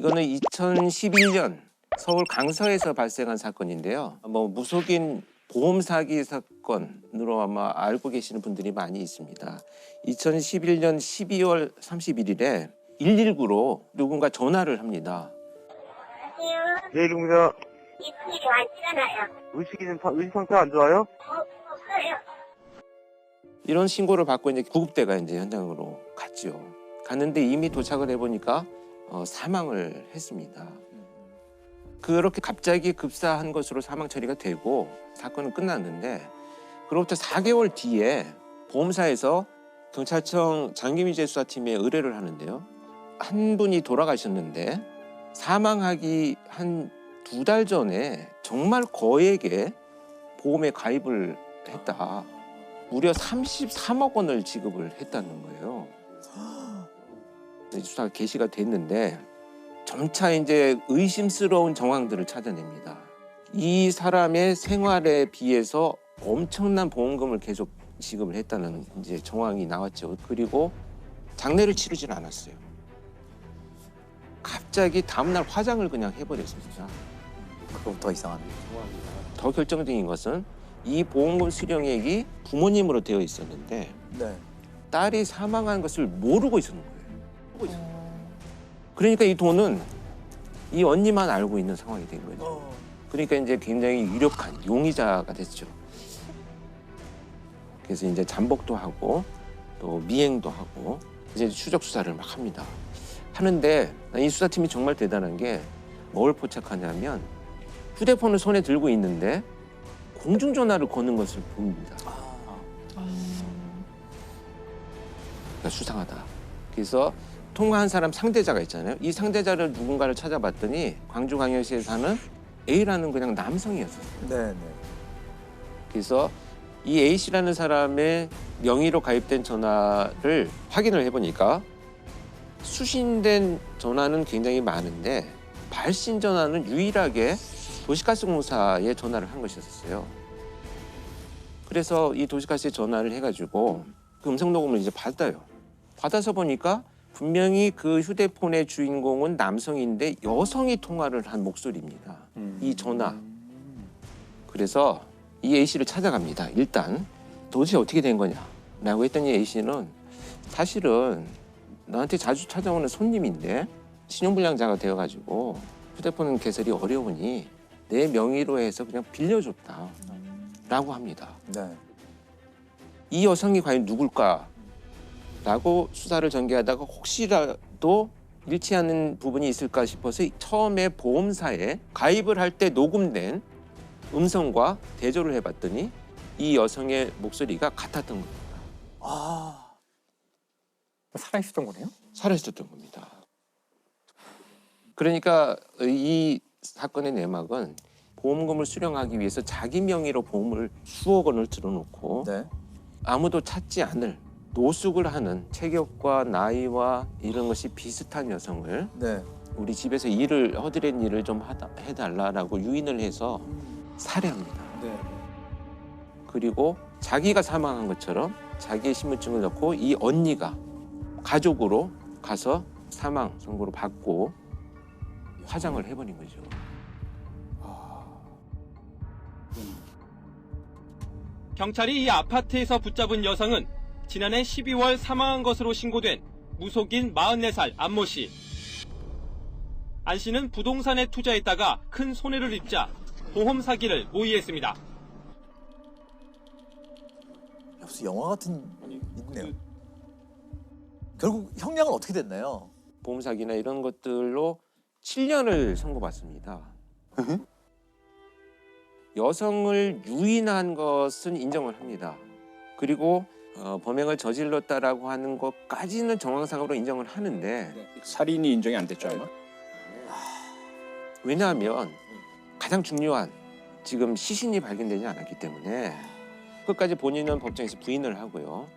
이거는 2011년 서울 강서에서 발생한 사건인데요. 뭐 무속인 보험 사기 사건으로 아마 알고 계시는 분들이 많이 있습니다. 2011년 12월 31일에 119로 누군가 전화를 합니다. 안녕하세요. 네, 이동입니다. 이분이 왔잖아요. 의식이 좀, 사- 의식 상태 안 좋아요? 어, 없어요. 이런 신고를 받고 이제 구급대가 이제 현장으로 갔죠. 갔는데 이미 도착을 해보니까 어, 사망을 했습니다. 그렇게 갑자기 급사한 것으로 사망 처리가 되고 사건은 끝났는데 그로부터 4개월 뒤에 보험사에서 경찰청 장기미제 수사팀에 의뢰를 하는데요. 한 분이 돌아가셨는데 사망하기 한 두 달 전에 정말 거액의 보험에 가입을 했다. 무려 33억 원을 지급을 했다는 거예요. 수사가 개시가 됐는데 점차 이제 의심스러운 정황들을 찾아냅니다. 이 사람의 생활에 비해서 엄청난 보험금을 계속 지급을 했다는 이제 정황이 나왔죠. 그리고 장례를 치르질 않았어요. 갑자기 다음날 화장을 그냥 해버렸습니다. 그럼 더 이상하네. 더 결정적인 것은 이 보험금 수령액이 부모님으로 되어 있었는데 네. 딸이 사망한 것을 모르고 있었는 거예요. 있었는 거예요. 그러니까 이 돈은 이 언니만 알고 있는 상황이 된 거예요. 그러니까 이제 굉장히 유력한 용의자가 됐죠. 그래서 이제 잠복도 하고 또 미행도 하고 이제 추적 수사를 막 합니다. 하는데 이 수사팀이 정말 대단한 게 뭘 포착하냐면 휴대폰을 손에 들고 있는데 공중전화를 거는 것을 봅니다. 그러니까 수상하다. 그래서 통화한 사람 상대자가 있잖아요. 이 상대자를 누군가를 찾아봤더니 광주 광역시에 사는 A라는 그냥 남성이었었어요. 네, 네. 그래서 이 A 씨라는 사람의 명의로 가입된 전화를 확인을 해보니까 수신된 전화는 굉장히 많은데 발신 전화는 유일하게 도시가스 공사에 전화를 한 것이었어요. 그래서 이 도시가스에 전화를 해가지고 그 음성 녹음을 이제 받아요. 받아서 보니까 분명히 그 휴대폰의 주인공은 남성인데 여성이 통화를 한 목소리입니다. 이 전화. 그래서 이 A 씨를 찾아갑니다. 일단 도대체 어떻게 된 거냐라고 했더니 A 씨는 사실은 나한테 자주 찾아오는 손님인데 신용불량자가 되어가지고 휴대폰 개설이 어려우니 내 명의로 해서 그냥 빌려줬다라고 합니다. 네. 이 여성이 과연 누굴까 라고 수사를 전개하다가 혹시라도 일치하는 부분이 있을까 싶어서 처음에 보험사에 가입을 할 때 녹음된 음성과 대조를 해봤더니 이 여성의 목소리가 같았던 겁니다. 아. 살아있었던 거네요? 살아있었던 겁니다. 그러니까 이 사건의 내막은 보험금을 수령하기 위해서 자기 명의로 보험을 수억 원을 들어놓고 네. 아무도 찾지 않을 노숙을 하는 체격과 나이와 이런 것이 비슷한 여성을 네. 우리 집에서 일을 허드렛 일을 좀 하다, 해달라라고 유인을 해서 살해합니다. 네. 그리고 자기가 사망한 것처럼 자기의 신분증을 넣고 이 언니가 가족으로 가서 사망 선고를 받고 화장을 해버린 거죠. 경찰이 이 아파트에서 붙잡은 여성은 지난해 12월 사망한 것으로 신고된 무속인 44살 안모 씨. 안 씨는 부동산에 투자했다가 큰 손해를 입자 보험 사기를 모의했습니다. 무슨 영화 같은 있네요. 결국 형량은 어떻게 됐나요? 보험 사기나 이런 것들로 7년을 선고받습니다. 여성을 유인한 것은 인정을 합니다. 그리고 어, 범행을 저질렀다라고 하는 것까지는 정황상으로 인정을 하는데 살인이 인정이 안 됐죠 아마? 왜냐하면 가장 중요한 지금 시신이 발견되지 않았기 때문에 끝까지 본인은 법정에서 부인을 하고요.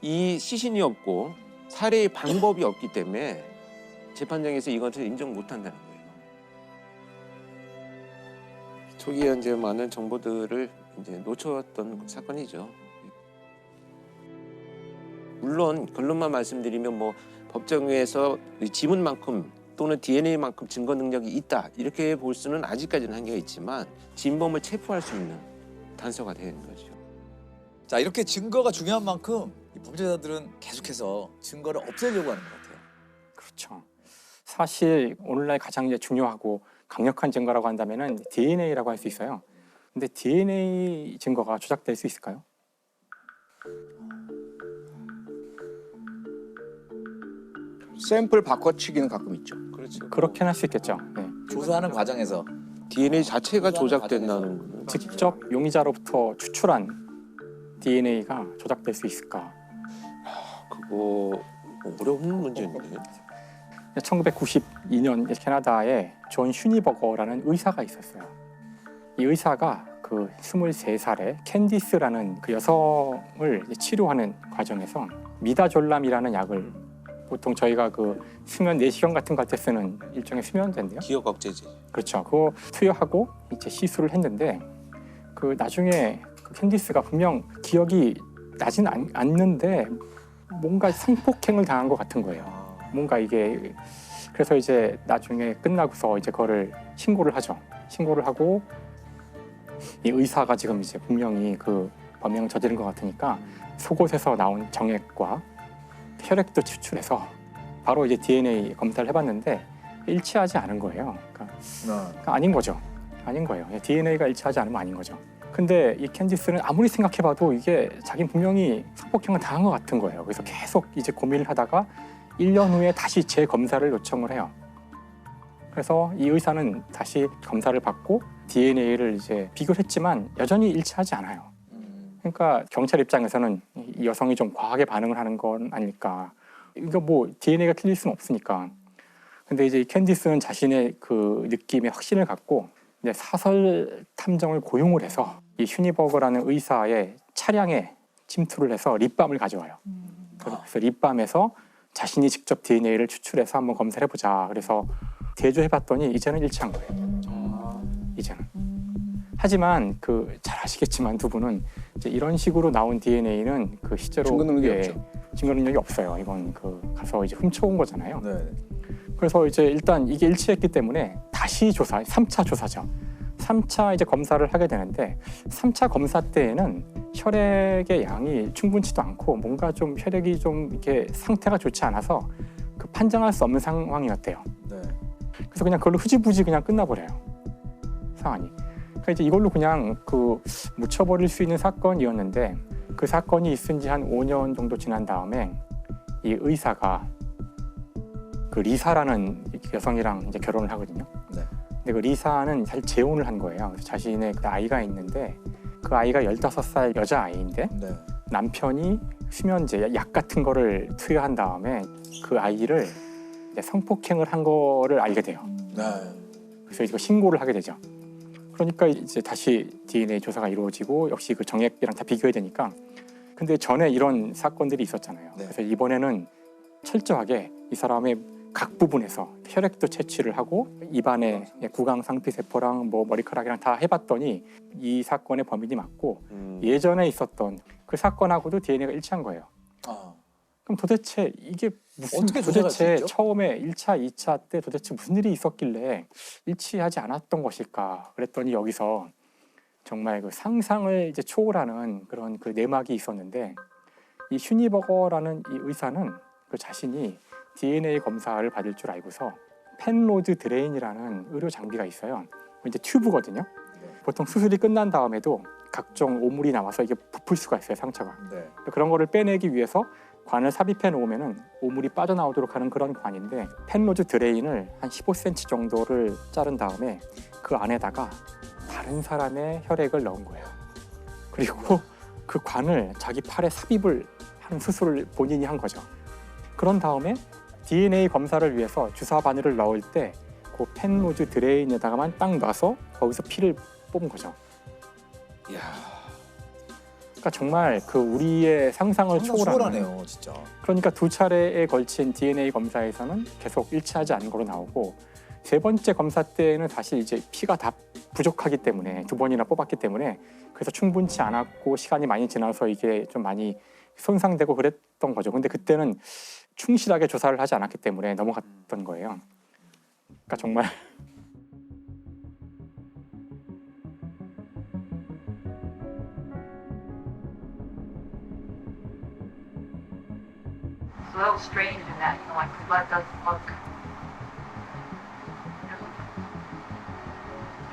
이 시신이 없고 살해의 방법이 없기 때문에 재판장에서 이것을 인정 못한다는 거예요. 초기에 이제 많은 정보들을 이제 놓쳤던 사건이죠. 물론 결론만 말씀드리면 뭐 법정에서 이 지문만큼 또는 DNA만큼 증거 능력이 있다 이렇게 볼 수는 아직까지는 한계가 있지만 진범을 체포할 수 있는 단서가 되는 거죠. 자 이렇게 증거가 중요한 만큼 이 범죄자들은 계속해서 증거를 없애려고 하는 것 같아요. 그렇죠. 사실 오늘날 가장 이제 중요하고 강력한 증거라고 한다면은 DNA라고 할 수 있어요. 근데 DNA 증거가 조작될 수 있을까요? 샘플 바꿔치기는 가끔 있죠. 그렇죠. 그렇게는 할수 있겠죠. 네. 조사하는 과정에서 DNA 자체가 조작된다는 직접 용의자로부터 추출한 DNA가 조작될 수 있을까? 그거 어려운 문제인데. 1992년 캐나다에 존 슈니버거라는 의사가 있었어요. 이 의사가 그 23살의 캔디스라는 그 여성을 치료하는 과정에서 미다졸람이라는 약을 보통 저희가 그 수면 내시경 같은 때 쓰는 일종의 수면제인데요. 기억 억제제. 그렇죠. 그거 투여하고 이제 시술을 했는데 그 나중에 그 캔디스가 분명 기억이 나진 않, 않는데 뭔가 성폭행을 당한 것 같은 거예요. 뭔가 이게 그래서 이제 나중에 끝나고서 이제 그거를 신고를 하죠. 신고를 하고 이 의사가 지금 이제 분명히 그 범행을 저지른 것 같으니까 속옷에서 나온 정액과 혈액도 추출해서 바로 이제 DNA 검사를 해봤는데 일치하지 않은 거예요. 그러니까 그러니까 아닌 거죠. 아닌 거예요. DNA가 일치하지 않으면 아닌 거죠. 근데 이 캔디스는 아무리 생각해봐도 이게 자기는 분명히 성폭행을 당한 것 같은 거예요. 그래서 계속 이제 고민을 하다가 1년 후에 다시 재검사를 요청을 해요. 그래서 이 의사는 다시 검사를 받고 DNA를 이제 비교를 했지만 여전히 일치하지 않아요. 음, 그러니까 경찰 입장에서는 이 여성이 좀 과하게 반응을 하는 건 아닐까. 이거 뭐 DNA가 틀릴 수는 없으니까. 근데 이제 이 캔디스는 자신의 그 느낌에 확신을 갖고 이제 사설 탐정을 고용을 해서 이 슈니버거라는 의사의 차량에 침투를 해서 립밤을 가져와요. 그래서 립밤에서 자신이 직접 DNA를 추출해서 한번 검사를 해보자. 그래서 대조해봤더니 이제는 일치한 거예요. 이제는. 하지만 그 잘 아시겠지만 두 분은 이제 이런 식으로 나온 DNA는 그 실제로 증거 능력이 예, 없죠. 증거 능력이 없어요. 이건 그 가서 이제 훔쳐온 거잖아요. 네. 그래서 이제 일단 이게 일치했기 때문에 다시 조사, 3차 조사죠. 3차 이제 검사를 하게 되는데 3차 검사 때에는 혈액의 양이 충분치도 않고 뭔가 좀 혈액이 좀 이렇게 상태가 좋지 않아서 그 판정할 수 없는 상황이었대요. 네. 그래서 그냥 그걸로 흐지부지 그냥 끝나버려요. 상황이. 그러니까 이제 이걸로 그냥 그 묻혀버릴 수 있는 사건이었는데 그 사건이 있은 지 한 5년 정도 지난 다음에 이 의사가 그 리사라는 여성이랑 이제 결혼을 하거든요. 네. 근데 그 리사는 사실 재혼을 한 거예요. 그래서 자신의 그 아이가 있는데 그 아이가 15살 여자 아이인데 네. 남편이 수면제 약 같은 거를 투여한 다음에 그 아이를 성폭행을 한 거를 알게 돼요. 네. 그래서 이거 신고를 하게 되죠. 그러니까 이제 다시 DNA 조사가 이루어지고 역시 그 정액이랑 다 비교해야 되니까. 근데 전에 이런 사건들이 있었잖아요. 네. 그래서 이번에는 철저하게 이 사람의 각 부분에서 혈액도 채취를 하고 입안에 구강 상피 세포랑 뭐 머리카락이랑 다 해봤더니 이 사건의 범인이 맞고 음. 예전에 있었던 그 사건하고도 DNA가 일치한 거예요. 아, 그럼 도대체 이게 무슨 어떻게 도대체? 처음에 1차, 2차 때 도대체 무슨 일이 있었길래 일치하지 않았던 것일까? 그랬더니 여기서 정말 그 상상을 이제 초월하는 그런 그 내막이 있었는데 이 슈니버거라는 이 의사는 그 자신이 DNA 검사를 받을 줄 알고서 펜로드 드레인이라는 의료 장비가 있어요. 이제 튜브거든요. 네. 보통 수술이 끝난 다음에도 각종 오물이 나와서 이게 부풀 수가 있어요 상처가. 네. 그런 거를 빼내기 위해서 관을 삽입해 놓으면은 오물이 빠져나오도록 하는 그런 관인데 펜로즈 드레인을 한 15cm 정도를 자른 다음에 그 안에다가 다른 사람의 혈액을 넣은 거예요. 그리고 그 관을 자기 팔에 삽입을 하는 수술을 본인이 한 거죠. 그런 다음에 DNA 검사를 위해서 주사 바늘을 넣을 때 그 펜로즈 드레인에다가만 딱 놔서 거기서 피를 뽑은 거죠. 야, 그러니까 정말 그 우리의 상상을 상당히 초월하는 초월하네요, 진짜. 그러니까 두 차례에 걸친 DNA 검사에서는 계속 일치하지 않은 걸로 나오고 세 번째 검사 때는 사실 이제 피가 다 부족하기 때문에 두 번이나 뽑았기 때문에 그래서 충분치 않았고 시간이 많이 지나서 이게 좀 많이 손상되고 그랬던 거죠. 근데 그때는 충실하게 조사를 하지 않았기 때문에 넘어갔던 거예요. 그러니까 정말 little strange in that, you know, like the blood doesn't look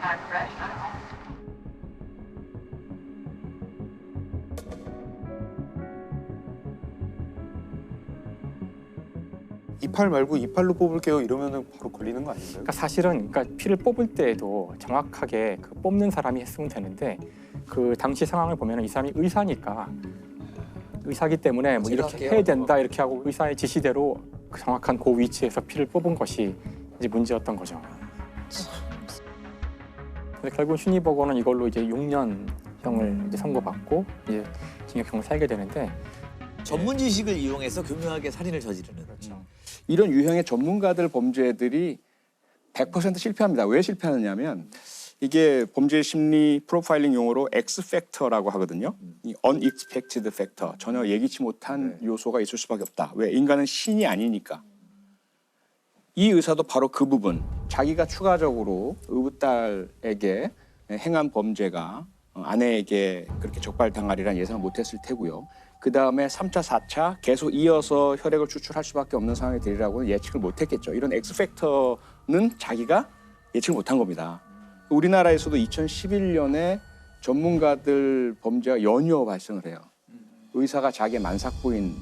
kind of fresh. I don't know. 이팔 말고 이팔로 뽑을게요 이러면은 바로 걸리는 거 아닌가요? 그러니까 사실은 그러니까 피를 뽑을 때에도 정확하게 그 뽑는 사람이 했으면 되는데 그 당시 상황을 보면 이 사람이 의사니까 의사기 때문에 뭐 이렇게 할게요. 해야 된다 이렇게 하고 의사의 지시대로 그 정확한 그 위치에서 피를 뽑은 것이 이제 문제였던 거죠. 근데 결국 슈니버거는 이걸로 이제 6년형을 이제 선고받고 이제 징역형을 살게 되는데 전문 지식을 이용해서 교묘하게 살인을 저지르는. 그렇죠. 이런 유형의 전문가들 범죄들이 100% 실패합니다. 왜 실패하느냐면 이게 범죄 심리 프로파일링 용어로 X 팩터라고 하거든요. 이 unexpected factor 전혀 예기치 못한 요소가 있을 수밖에 없다. 왜 인간은 신이 아니니까. 이 의사도 바로 그 부분 자기가 추가적으로 의붓딸에게 행한 범죄가 어, 아내에게 그렇게 적발당하리란 예상을 못했을 테고요. 그 다음에 3차, 4차 계속 이어서 혈액을 추출할 수밖에 없는 상황이 되리라고는 예측을 못했겠죠. 이런 엑스팩터는 자기가 예측을 못한 겁니다. 우리나라에서도 2011년에 전문가들 범죄가 연이어 발생을 해요. 의사가 자기의 만삭부인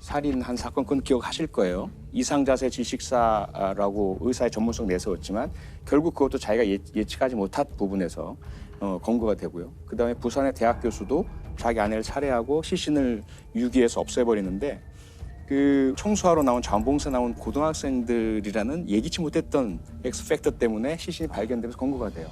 살인 한 사건 그건 기억하실 거예요. 이상자세 질식사라고 의사의 전문성 내세웠지만 결국 그것도 자기가 예, 예측하지 못한 부분에서 어, 검거가 되고요. 그 다음에 부산의 대학 교수도 자기 아내를 살해하고 시신을 유기해서 없애버리는데 그 청소하러 나온 자원봉사 나온 고등학생들이라는 예기치 못했던 엑스팩터 때문에 시신이 발견되면서 검거가 돼요.